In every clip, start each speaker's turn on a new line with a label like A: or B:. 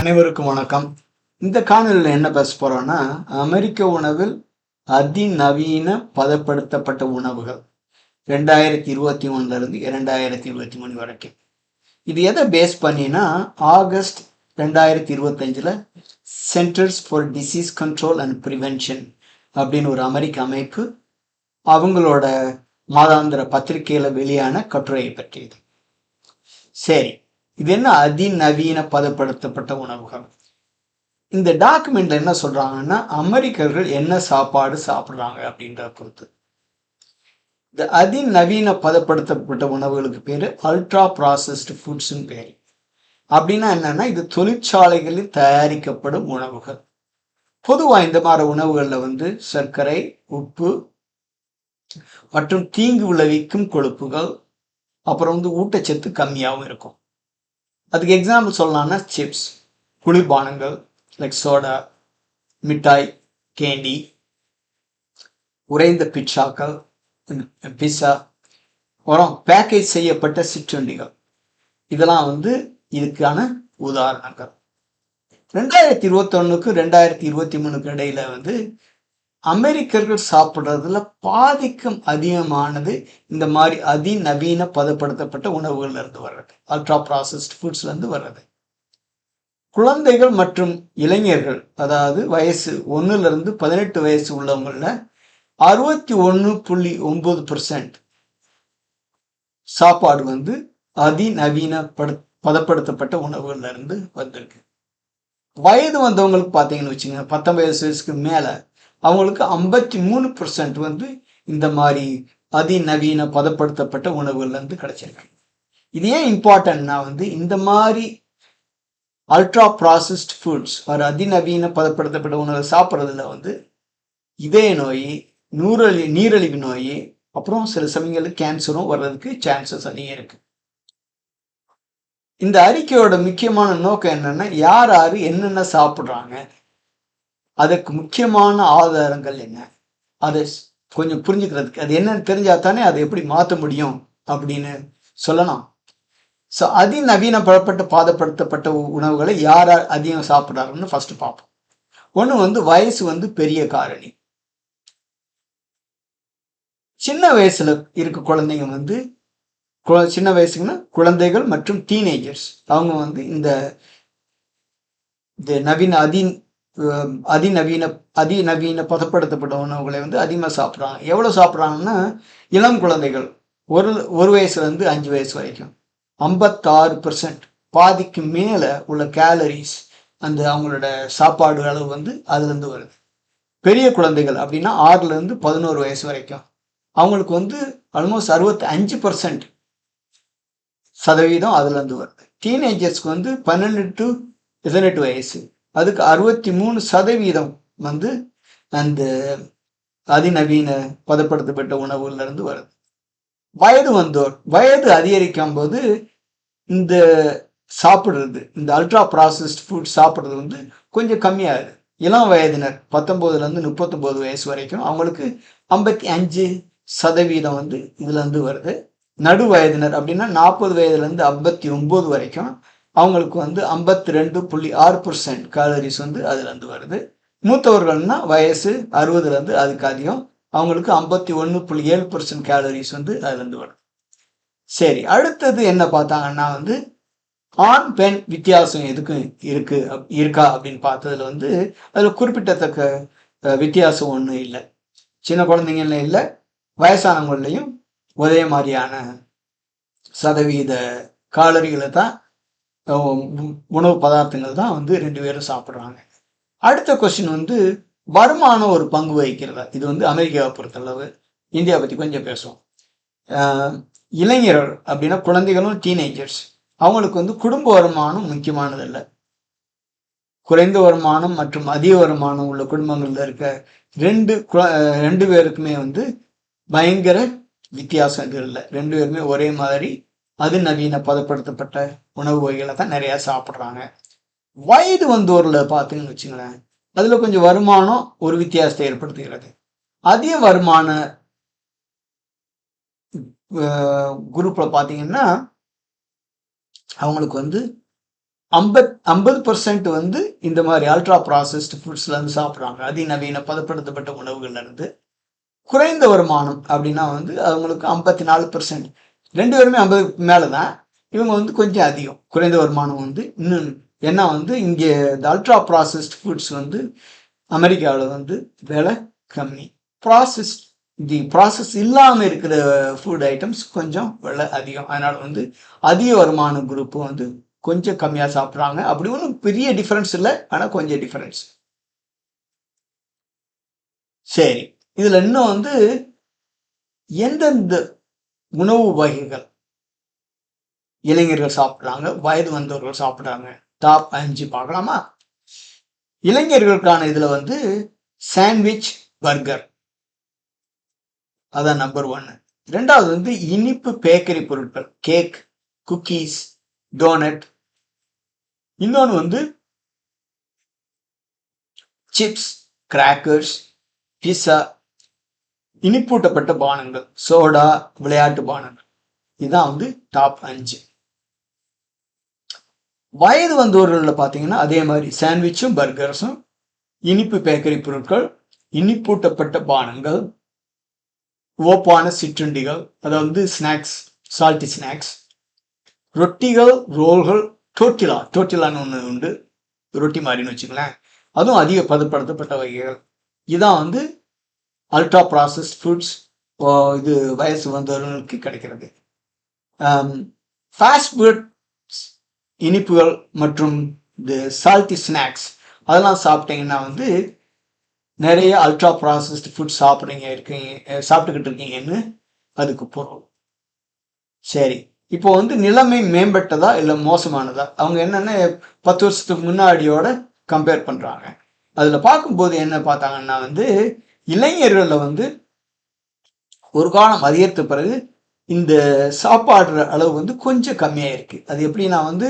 A: அனைவருக்கும் வணக்கம். இந்த காணொலியில் என்ன பேச போகிறோன்னா அமெரிக்க உணவில் அதிநவீன பதப்படுத்தப்பட்ட உணவுகள். ரெண்டாயிரத்தி இருபத்தி ஒன்றுலேருந்து இரண்டாயிரத்தி இருபத்தி மூணு வரைக்கும். இது எதை பேஸ் பண்ணினா ஆகஸ்ட் ரெண்டாயிரத்தி இருபத்தஞ்சில் centres for disease control and prevention அப்படின்னு ஒரு அமெரிக்க அமைப்பு அவங்களோட மாதாந்திர பத்திரிகையில் வெளியான கட்டுரையை பற்றியது. சரி இது என்ன அதிநவீன பதப்படுத்தப்பட்ட உணவுகள்? இந்த டாக்குமெண்ட்ல என்ன சொல்றாங்கன்னா அமெரிக்கர்கள் என்ன சாப்பாடு சாப்பிட்றாங்க அப்படின்றத பொறுத்து. இந்த அதிநவீன பதப்படுத்தப்பட்ட உணவுகளுக்கு பேரு அல்ட்ரா ப்ராசஸ்டு ஃபுட்ஸ்ன்னு பேர். அப்படின்னா என்னன்னா இது தொழிற்சாலைகளில் தயாரிக்கப்படும் உணவுகள். பொதுவாக இந்த மாதிரி உணவுகளில் வந்து சர்க்கரை உப்பு மற்றும் தீங்கு விளைவிக்கும் கொழுப்புகள் அப்புறம் வந்து ஊட்டச்சத்து கம்மியாகவும் இருக்கும். அதுக்கு எக்ஸாம்பிள் சொல்லலாம்னா சிப்ஸ் குளிர்பானங்கள் லைக் சோடா மிட்டாய் கேண்டி உறைந்த பிட்சாக்கள் பிஸ்ஸா அப்புறம் பேக்கேஜ் செய்யப்பட்ட சிற்றுண்டிகள். இதெல்லாம் வந்து இதுக்கான உதாரணங்கள். ரெண்டாயிரத்தி இருபத்தொன்னுக்கு ரெண்டாயிரத்தி இருபத்தி மூணுக்கு இடையில வந்து அமெரிக்கர்கள் சாப்பிட்றதுல பாதிக்கும் அதிகமானது இந்த மாதிரி அதிநவீன பதப்படுத்தப்பட்ட உணவுகள்ல இருந்து வர்றது. அல்ட்ரா ப்ராசஸ்ட் ஃபுட்ஸ்ல இருந்து வர்றது. குழந்தைகள் மற்றும் இளைஞர்கள் அதாவது வயசு ஒன்றுலேருந்து பதினெட்டு வயசு உள்ளவங்கள அறுபத்தி ஒன்று புள்ளி ஒன்பது பர்சன்ட் சாப்பாடு வந்து அதிநவீன படு பதப்படுத்தப்பட்ட உணவுகள்ல இருந்து வந்திருக்கு. வயது வந்தவங்களுக்கு பார்த்தீங்கன்னு வச்சுங்க பத்தொன்பது வயசுக்கு மேலே அவங்களுக்கு ஐம்பத்தி மூணு பர்சன்ட் வந்து இந்த மாதிரி அதிநவீன பதப்படுத்தப்பட்ட உணவுகள்லேருந்து கிடைச்சிருக்கு. இது ஏன் இம்பார்ட்டன்ட்னா வந்து இந்த மாதிரி அல்ட்ரா ப்ராசஸ்ட் ஃபுட்ஸ் ஒரு அதிநவீன பதப்படுத்தப்பட்ட உணவை சாப்பிட்றதுல வந்து இதய நோய் நூறழி நீரழிவு நோய் அப்புறம் சில சமயங்களில் கேன்சரும் வர்றதுக்கு சான்சஸ் அதிகம் இருக்கு. இந்த அறிக்கையோட முக்கியமான நோக்கம் என்னன்னா யார் யாரு என்னென்ன சாப்பிட்றாங்க அதற்கு முக்கியமான ஆதாரங்கள் என்ன? அதை கொஞ்சம் புரிஞ்சுக்கிறதுக்கு அது என்னன்னு தெரிஞ்சா தானே அதை எப்படி மாற்ற முடியும் அப்படின்னு சொல்லலாம். ஸோ அதிநவீன பழப்பட்ட பாதப்படுத்தப்பட்ட உணவுகளை யார் யார் அதிகம் சாப்பிட்றாருன்னு ஃபர்ஸ்ட் பார்ப்போம். ஒன்று வந்து வயசு வந்து பெரிய காரணி. சின்ன வயசுல இருக்க குழந்தைங்க வந்து சின்ன வயசுக்குன்னா குழந்தைகள் மற்றும் டீனேஜர்ஸ் அவங்க வந்து இந்த நவீன அதி அதிநவீன அதிநவீன பதப்படுத்தப்பட்ட உணவுகளை வந்து அதிகமாக சாப்பிட்றாங்க. எவ்வளோ சாப்பிட்றாங்கன்னா இளம் குழந்தைகள் ஒரு ஒரு வயசுலேருந்து அஞ்சு வயசு வரைக்கும். ஐம்பத்தாறு பர்சன்ட் பாதிக்கு மேலே உள்ள கேலரிஸ் அந்த அவங்களோட சாப்பாடு அளவு வந்து அதுலேருந்து வருது. பெரிய குழந்தைகள் அப்படின்னா ஆறுலேருந்து பதினோரு வயசு வரைக்கும். அவங்களுக்கு வந்து ஆல்மோஸ்ட் அறுபத்தி அஞ்சு பர்சன்ட் சதவீதம் அதுலேருந்து வருது. டீனேஜர்ஸ்க்கு வந்து பன்னெண்டு டு பதினெட்டு வயசு. அதுக்கு அறுபத்தி மூணு சதவீதம் வந்து அந்த அதிநவீன பதப்படுத்தப்பட்ட உணவுல இருந்து வருது. வயது வந்தோர் வயது அதிகரிக்கும் போது இந்த சாப்பிட்றது இந்த அல்ட்ரா ப்ராசஸ்ட் ஃபுட் சாப்பிட்றது வந்து கொஞ்சம் கம்மியாகுது. இளம் வயதினர் பத்தொம்போதுலேருந்து முப்பத்தொம்போது வயசு வரைக்கும் அவங்களுக்கு ஐம்பத்தி அஞ்சு சதவீதம் வந்து இதுலேருந்து வருது. நடு வயதினர் அப்படின்னா நாற்பது வயதுலேருந்து ஐம்பத்தி ஒம்பது வரைக்கும் அவங்களுக்கு வந்து ஐம்பத்தி ரெண்டு புள்ளி ஆறு பர்சன்ட் கேலரிஸ் வந்து அதுலேருந்து வருது. மூத்தவர்கள்னா வயசு அறுபதுலேருந்து அதுக்கு அதிகம். அவங்களுக்கு ஐம்பத்தி ஒன்று புள்ளி ஏழு பர்சன்ட் கேலரிஸ் வந்து அதுலேருந்து வருது. சரி அடுத்தது என்ன பார்த்தாங்கன்னா வந்து ஆண் பெண் வித்தியாசம் எதுக்கும் இருக்கு இருக்கா அப்படின்னு பார்த்ததுல வந்து அதில் குறிப்பிட்டத்தக்க வித்தியாசம் ஒன்றும் இல்லை. சின்ன குழந்தைங்கள இல்லை வயசானவங்களையும் ஒரே மாதிரியான சதவீத காலரிகளை தான் உணவு பதார்த்தங்கள் தான் வந்து ரெண்டு பேரும் சாப்பிட்றாங்க. அடுத்த கொஸ்டின் வந்து வருமானம் ஒரு பங்கு வகிக்கிறதா? இது வந்து அமெரிக்காவை பொறுத்தளவு. இந்தியா பற்றி கொஞ்சம் பேசுவோம். இளைஞர்கள் அப்படின்னா குழந்தைகளும் டீனேஜர்ஸ் அவங்களுக்கு வந்து குடும்ப வருமானம் முக்கியமானது இல்லை குறைந்த வருமானம் மற்றும் அதிக வருமானம் உள்ள குடும்பங்களில் இருக்க ரெண்டு ரெண்டு பேருக்குமே வந்து பயங்கர வித்தியாசம் இல்லை. ரெண்டு பேருமே ஒரே மாதிரி அது நவீன பதப்படுத்தப்பட்ட உணவு வகைகளை தான் நிறைய சாப்பிட்றாங்க. வயது வந்தோர்ல பார்த்தீங்கன்னு வச்சுங்களேன் அதுல கொஞ்சம் வருமானம் ஒரு வித்தியாசத்தை ஏற்படுத்துகிறது. அதிக வருமான குரூப்ல பார்த்தீங்கன்னா அவங்களுக்கு வந்து ஐம்பத் ஐம்பது பர்சன்ட் வந்து இந்த மாதிரி அல்ட்ரா ப்ராசஸ்டு ஃபுட்ஸ்ல இருந்து சாப்பிட்றாங்க. அதிநவீன பதப்படுத்தப்பட்ட உணவுகள்ல இருந்து. குறைந்த வருமானம் அப்படின்னா வந்து அவங்களுக்கு ஐம்பத்தி நாலு பர்சன்ட் ரெண்டு பேருமே ஐம்பதுக்கு மேலே தான் இவங்க வந்து கொஞ்சம் அதிகம். குறைந்த வருமானம் வந்து இன்னும் ஏன்னா வந்து இங்கே இந்த அல்ட்ரா ப்ராசஸ்ட் ஃபுட்ஸ் வந்து அமெரிக்காவில் வந்து விலை கம்மி. ப்ராசஸ் தி ப்ராசஸ் இல்லாமல் இருக்கிற ஃபுட் ஐட்டம்ஸ் கொஞ்சம் விலை அதிகம். அதனால் வந்து அதிக வருமான குரூப்பு வந்து கொஞ்சம் கம்மியாக சாப்பிட்றாங்க. அப்படி ஒன்றும் பெரிய டிஃப்ரென்ஸ் இல்லை. ஆனால் கொஞ்சம் டிஃப்ரென்ஸ் சரி. இதில் இன்னும் வந்து எந்தெந்த உணவு வகைகள். இளைஞர்கள் சாப்பிட்றாங்க வயது வந்தவர்கள் சாப்பிட்றாங்க. டாப் அஞ்சு பார்க்கலாமா? இளைஞர்களுக்கான இதில் வந்து சாண்ட்விச் பர்கர் அதான் நம்பர் ஒன்னு ரெண்டாவது வந்து இனிப்பு பேக்கரி பொருட்கள். கேக் குக்கீஸ் டோனட் இன்னொன்று வந்து சிப்ஸ் கிராக்கர்ஸ் பிஸா இனிப்பூட்டப்பட்ட பானங்கள் சோடா விளையாட்டு பானங்கள். இதுதான் வந்து டாப் அஞ்சு. வயது வந்தவர்களில் பார்த்தீங்கன்னா அதே மாதிரி சாண்ட்விச்சும் பர்கர்ஸும் இனிப்பு பேக்கரி பொருட்கள் இனிப்பூட்டப்பட்ட பானங்கள் ஓப்பான சிற்றுண்டிகள் அதாவது ஸ்நாக்ஸ் சால்ட்டி ஸ்நாக்ஸ் ரொட்டிகள் ரோல்கள் டோட்டிலா டோட்டிலான்னு ஒன்று உண்டு. ரொட்டி மாதிரின்னு வச்சுக்கலாம் அதுவும் அதிக பதப்படுத்தப்பட்ட வகைகள். இதான் வந்து அல்ட்ரா ப்ராசஸ்ட் ஃபுட்ஸ் இது வயசு வந்தவர்களுக்கு கிடைக்கிறது. ஃபாஸ்ட் ஃபுட் இனிப்புகள் மற்றும் இந்த சால்ட்டி ஸ்நாக்ஸ் அதெல்லாம் சாப்பிட்டீங்கன்னா வந்து நிறைய அல்ட்ரா ப்ராசஸ்ட் ஃபுட் சாப்பிட்றீங்க இருக்கீங்க சாப்பிட்டுக்கிட்டு இருக்கீங்கன்னு அதுக்கு பொருள். சரி இப்போ வந்து நிலைமை மேம்பட்டதா இல்லை மோசமானதா? அவங்க என்னென்ன பத்து வருஷத்துக்கு முன்னாடியோட கம்பேர் பண்ணுறாங்க அதில் பார்க்கும்போது என்ன பார்த்தாங்கன்னா வந்து இளைஞர்களில் வந்து ஒரு காலம் அதிகரித்த பிறகு இந்த சாப்பாடுற அளவு வந்து கொஞ்சம் கம்மியாக இருக்குது அது எப்படின்னா வந்து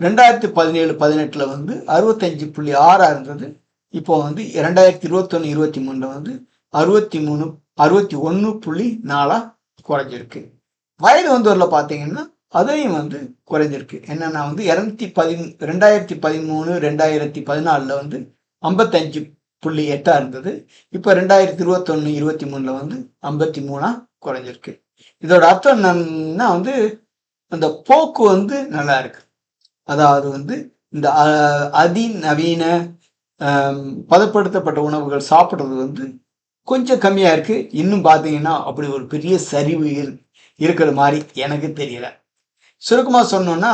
A: ரெண்டாயிரத்தி பதினேழு பதினெட்டில் வந்து அறுபத்தஞ்சு புள்ளி ஆறாக இருந்தது. இப்போ வந்து ரெண்டாயிரத்தி இருபத்தொன்று இருபத்தி மூணில் வந்து அறுபத்தி மூணு அறுபத்தி ஒன்று புள்ளி நாலாக குறைஞ்சிருக்கு. வயது வந்தவரில் பார்த்தீங்கன்னா அதையும் வந்து குறைஞ்சிருக்கு. என்னென்னா வந்து இரநூத்தி பதின் ரெண்டாயிரத்தி பதிமூணு ரெண்டாயிரத்தி பதினாலில் வந்து ஐம்பத்தஞ்சு புள்ளி எட்டாக இருந்தது. இப்போ ரெண்டாயிரத்தி இருபத்தொன்று இருபத்தி மூணில் வந்து ஐம்பத்தி மூணாக குறைஞ்சிருக்கு. இதோட அர்த்தம் என்னன்னா வந்து அந்த போக்கு வந்து நல்லா இருக்கு. அதாவது வந்து இந்த அதிநவீன பதப்படுத்தப்பட்ட உணவுகள் சாப்பிட்றது வந்து கொஞ்சம் கம்மியாக இருக்கு. இன்னும் பார்த்தீங்கன்னா அப்படி ஒரு பெரிய சரிவு இருக்கிற மாதிரி எனக்கு தெரியல. சுருக்கமாக சொன்னோன்னா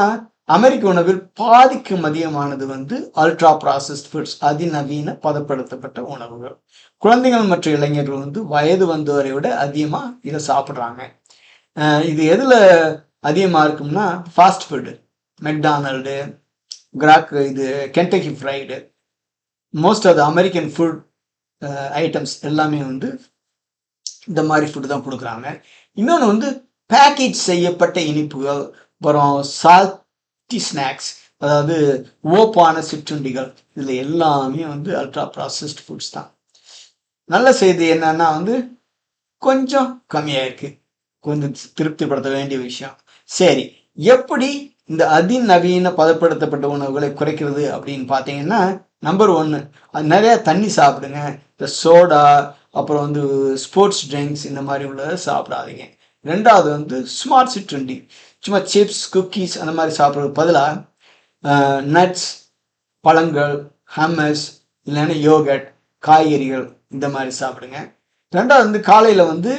A: அமெரிக்க உணவில் பாதிக்கும் அதிகமானது வந்து அல்ட்ரா ப்ராசஸ்ட் ஃபுட்ஸ் அதிநவீன பதப்படுத்தப்பட்ட உணவுகள். குழந்தைகள் மற்றும் இளைஞர்கள் வந்து வயது வந்தவரை விட அதிகமாக இதை சாப்பிட்றாங்க. இது எதில் அதிகமாக இருக்கும்னா ஃபாஸ்ட் ஃபுட்டு மெக்டானல்டு கிராக் இது Kentucky fried most of the American food items எல்லாமே வந்து இந்த மாதிரி ஃபுட்டு தான் கொடுக்குறாங்க. இன்னொன்று வந்து பேக்கேஜ் செய்யப்பட்ட இனிப்புகள் அப்புறம் சால்ட்டி ஸ்நாக்ஸ் அதாவது ஓப்பான சிற்றுண்டிகள். இதில் எல்லாமே வந்து அல்ட்ரா ப்ராசஸ்ட் ஃபுட்ஸ் தான். நல்ல செய்தி என்னன்னா வந்து கொஞ்சம் கம்மியாக இருக்குது கொஞ்சம் திருப்திப்படுத்த வேண்டிய விஷயம். சரி எப்படி இந்த அதிநவீன பதப்படுத்தப்பட்ட உணவுகளை குறைக்கிறது அப்படின்னு பார்த்தீங்கன்னா நம்பர் ஒன்று அது நிறையா தண்ணி சாப்பிடுங்க. இந்த சோடா அப்புறம் வந்து ஸ்போர்ட்ஸ் ட்ரிங்க்ஸ் இந்த மாதிரி உள்ளதை சாப்பிடாதீங்க. ரெண்டாவது வந்து ஸ்மார்ட் சிற்றுண்டி. சும்மா சிப்ஸ் குக்கீஸ் அந்த மாதிரி சாப்பிட்றதுக்கு பதிலாக நட்ஸ் பழங்கள் ஹம்மஸ் இல்லைன்னா யோகட் காய்கறிகள் இந்த மாதிரி சாப்பிடுங்க. ரெண்டாவது வந்து காலையில் வந்து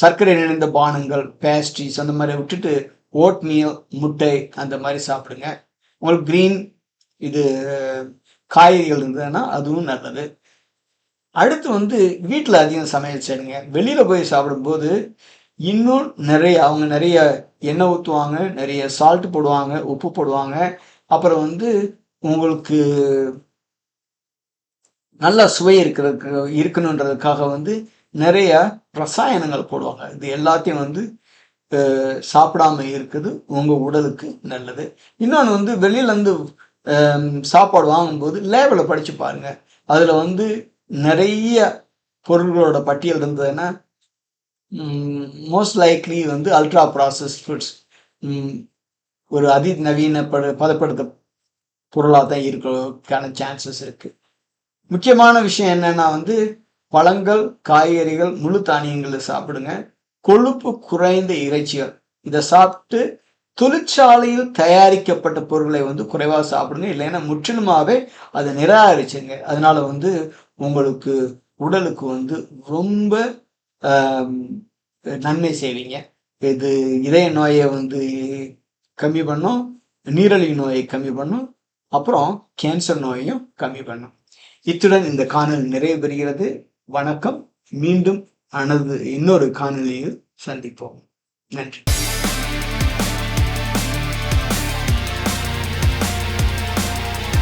A: சர்க்கரை நிறைந்த பானங்கள் பேஸ்ட்ரிஸ் அந்த மாதிரி விட்டுட்டு ஓட்மீல் முட்டை அந்த மாதிரி சாப்பிடுங்க. உங்களுக்கு க்ரீன் இது காய்கறிகள் இருந்ததுன்னா அதுவும் நல்லது. அடுத்து வந்து வீட்டில் அதிகம் சமையல் செய்யுங்க. வெளியில் போய் சாப்பிடும்போது இன்னும் நிறைய அவங்க நிறைய எண்ணெய் ஊற்றுவாங்க நிறைய சால்ட் போடுவாங்க உப்பு போடுவாங்க. அப்புறம் வந்து உங்களுக்கு நல்ல சுவை இருக்கிறதுக்கு இருக்கணுன்றதுக்காக வந்து நிறைய ரசாயனங்கள் போடுவாங்க. இது எல்லாத்தையும் வந்து சாப்பிடாம இருக்குது. உங்கள் உடலுக்கு நல்லது. இன்னொன்று வந்து வெளியிலேருந்து சாப்பாடு வாங்கும்போது லேபிளை படித்து பாருங்க. அதில் வந்து நிறைய பொருள்களோட பட்டியல் இருந்ததுன்னா மோஸ்ட் லைக்லி வந்து அல்ட்ரா ப்ராசஸ் ஃபுட்ஸ் ஒரு அதி பட பதப்படுத்த பொருளாக தான் இருக்கிறதுக்கான சான்சஸ் இருக்குது முக்கியமான விஷயம் என்னென்னா வந்து பழங்கள் காய்கறிகள் முழு தானியங்களை சாப்பிடுங்க. கொழுப்பு குறைந்த இறைச்சிகள். இதை சாப்பிட்டு தொழிற்சாலையில் தயாரிக்கப்பட்ட பொருட்களை வந்து குறைவாக சாப்பிடுங்க. இல்லைன்னா முற்றிலுமாவே அதை நிராகரிச்சுங்க. அதனால வந்து உங்களுக்கு உடலுக்கு வந்து ரொம்ப நன்மை செய்வீங்க. இது இதய நோயை வந்து கம்மி பண்ணும் நீரழிவு நோயை கம்மி பண்ணும் அப்புறம் கேன்சர் நோயையும் கம்மி பண்ணும். இத்துடன் இந்த காணொலி நிறைவு பெறுகிறது. வணக்கம். மீண்டும் அனது இன்னொரு காணொலியில் சந்திப்போம். நன்றி.